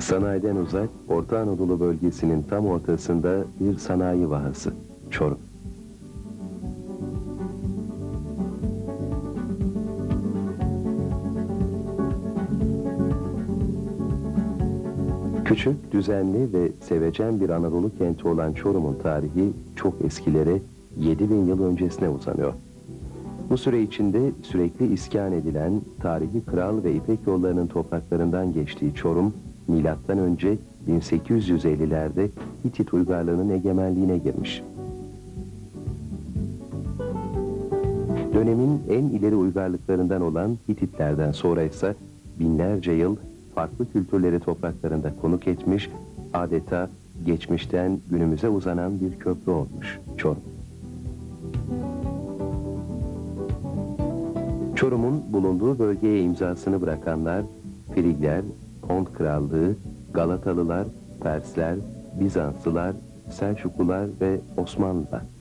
Sanayiden uzak, Orta Anadolu bölgesinin tam ortasında bir sanayi vahası, Çorum. Küçük, düzenli ve sevecen bir Anadolu kenti olan Çorum'un tarihi çok eskilere 7000 yıl öncesine uzanıyor. Bu süre içinde sürekli iskan edilen tarihi kral ve İpek yollarının topraklarından geçtiği Çorum, milattan önce 1850'lerde Hitit uygarlığının egemenliğine girmiş. Dönemin en ileri uygarlıklarından olan Hititlerden sonra ise binlerce yıl farklı kültürleri topraklarında konuk etmiş, adeta geçmişten günümüze uzanan bir köprü olmuş Çorum. Çorum'un bulunduğu bölgeye imzasını bırakanlar Frigler, Kont Krallığı, Galatalılar, Persler, Bizanslılar, Selçuklular ve Osmanlılar.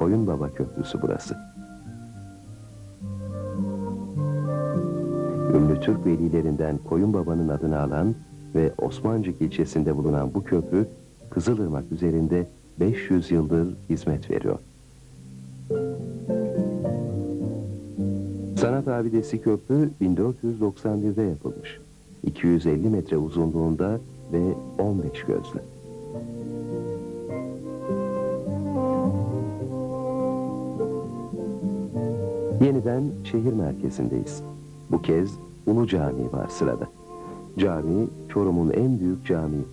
Koyunbaba Köprüsü burası. Ünlü Türk velilerinden Koyunbaba'nın adını alan ve Osmancık ilçesinde bulunan bu köprü Kızılırmak üzerinde 500 yıldır hizmet veriyor. Sanat abidesi köprü 1491'de yapılmış. 250 metre uzunluğunda ve 15 gözlü. Yeniden şehir merkezindeyiz. Bu kez Ulu Camii var sırada. Cami, Çorum'un en büyük camii.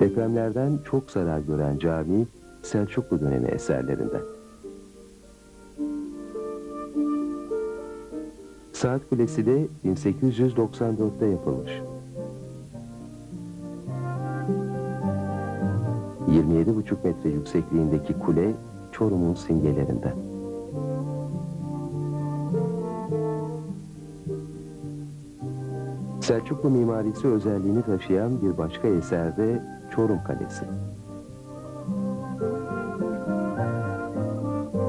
Depremlerden çok zarar gören cami, Selçuklu dönemi eserlerinden. Saat Kulesi de 1894'te yapılmış. 27,5 metre yüksekliğindeki kule Çorum'un simgelerinden. Selçuklu mimarisi özelliğini taşıyan bir başka eser de Çorum Kalesi.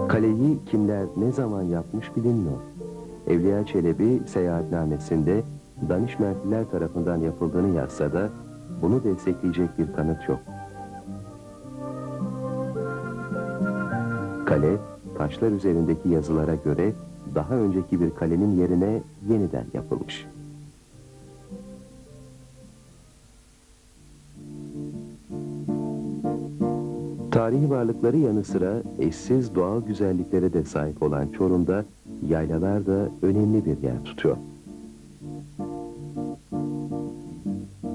Kaleyi kimler ne zaman yapmış bilinmiyor. Evliya Çelebi seyahatnamesinde Danişmentliler tarafından yapıldığını yazsa da bunu destekleyecek bir kanıt yok. Kale, taşlar üzerindeki yazılara göre daha önceki bir kalenin yerine yeniden yapılmış. Tarihi varlıkları yanı sıra eşsiz doğal güzelliklere de sahip olan Çorum'da yaylalar da önemli bir yer tutuyor.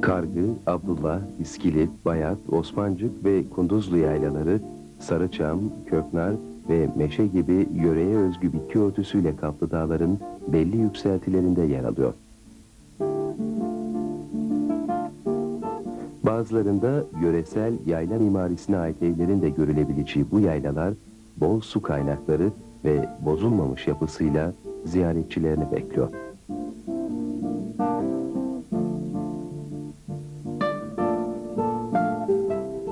Kargı, Abdullah, İskilip, Bayat, Osmancık ve Kunduzlu yaylaları Sarıçam, Köknar ve Meşe gibi yöreye özgü bitki örtüsüyle kaplı dağların belli yükseltilerinde yer alıyor. Bazılarında yöresel yayla mimarisine ait evlerin de görülebileceği bu yaylalar bol su kaynakları ve bozulmamış yapısıyla ziyaretçilerini bekliyor.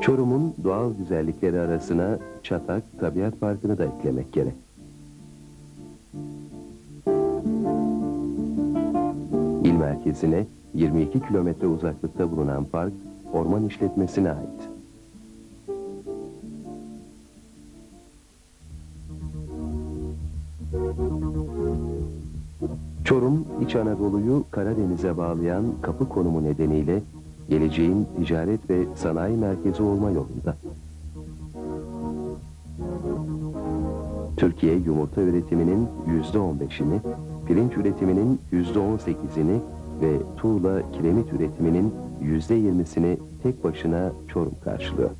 Çorum'un doğal güzellikleri arasına Çatak Tabiat Parkı'nı da eklemek gerek. İl merkezine 22 kilometre uzaklıkta bulunan park, orman işletmesine ait. Çorum, İç Anadolu'yu Karadeniz'e bağlayan kapı konumu nedeniyle geleceğin ticaret ve sanayi merkezi olma yolunda. Türkiye yumurta üretiminin yüzde on beşini, pirinç üretiminin yüzde on sekizini ve tuğla kiremit üretiminin yüzde yirmisini tek başına Çorum karşılıyor.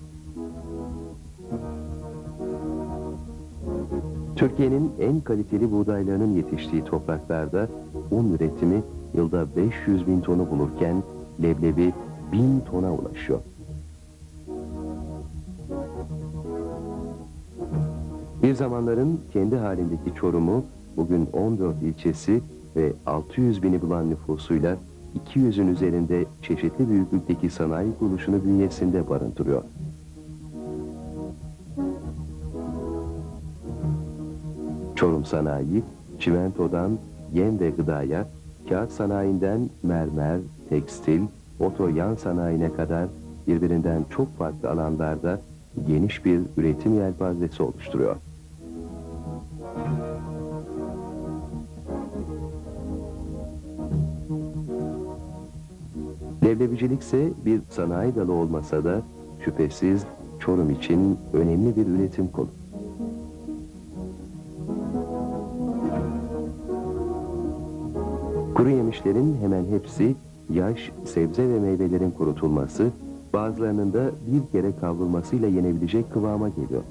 Türkiye'nin en kaliteli buğdaylarının yetiştiği topraklarda un üretimi yılda 500 bin tonu bulurken leblebi 1000 tona ulaşıyor. Bir zamanların kendi halindeki Çorum'u bugün 14 ilçesi ve 600 bini bulan nüfusuyla 200'ün üzerinde çeşitli büyüklükteki sanayi kuruluşunu bünyesinde barındırıyor. Çorum Sanayi, çimentodan yem ve gıdaya, kağıt sanayinden mermer, tekstil, oto yan sanayine kadar birbirinden çok farklı alanlarda geniş bir üretim yelpazesi oluşturuyor. Leblebicilik ise bir sanayi dalı olmasa da şüphesiz Çorum için önemli bir üretim kolu. Kuru yemişlerin hemen hepsi yaş, sebze ve meyvelerin kurutulması, bazılarının da bir kere kavrulmasıyla yenebilecek kıvama geliyor.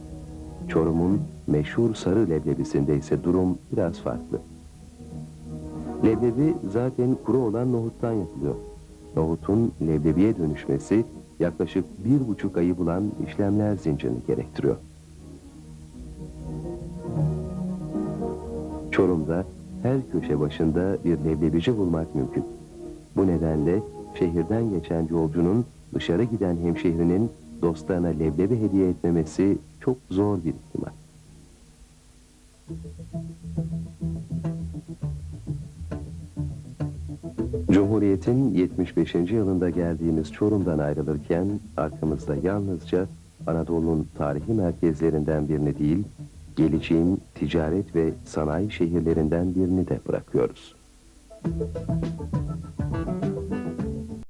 Çorum'un meşhur sarı leblebisinde ise durum biraz farklı. Leblebi zaten kuru olan nohuttan yapılıyor. Nohutun leblebiye dönüşmesi yaklaşık bir buçuk ayı bulan işlemler zincirini gerektiriyor. Çorum'da her köşe başında bir leblebici bulmak mümkün. Bu nedenle şehirden geçen yolcunun dışarı giden hemşehrinin dostlarına leblebi hediye etmemesi çok zor bir ihtimal. Cumhuriyet'in 75. yılında geldiğimiz Çorum'dan ayrılırken arkamızda yalnızca Anadolu'nun tarihi merkezlerinden birini değil, geleceğin ticaret ve sanayi şehirlerinden birini de bırakıyoruz. Thank you.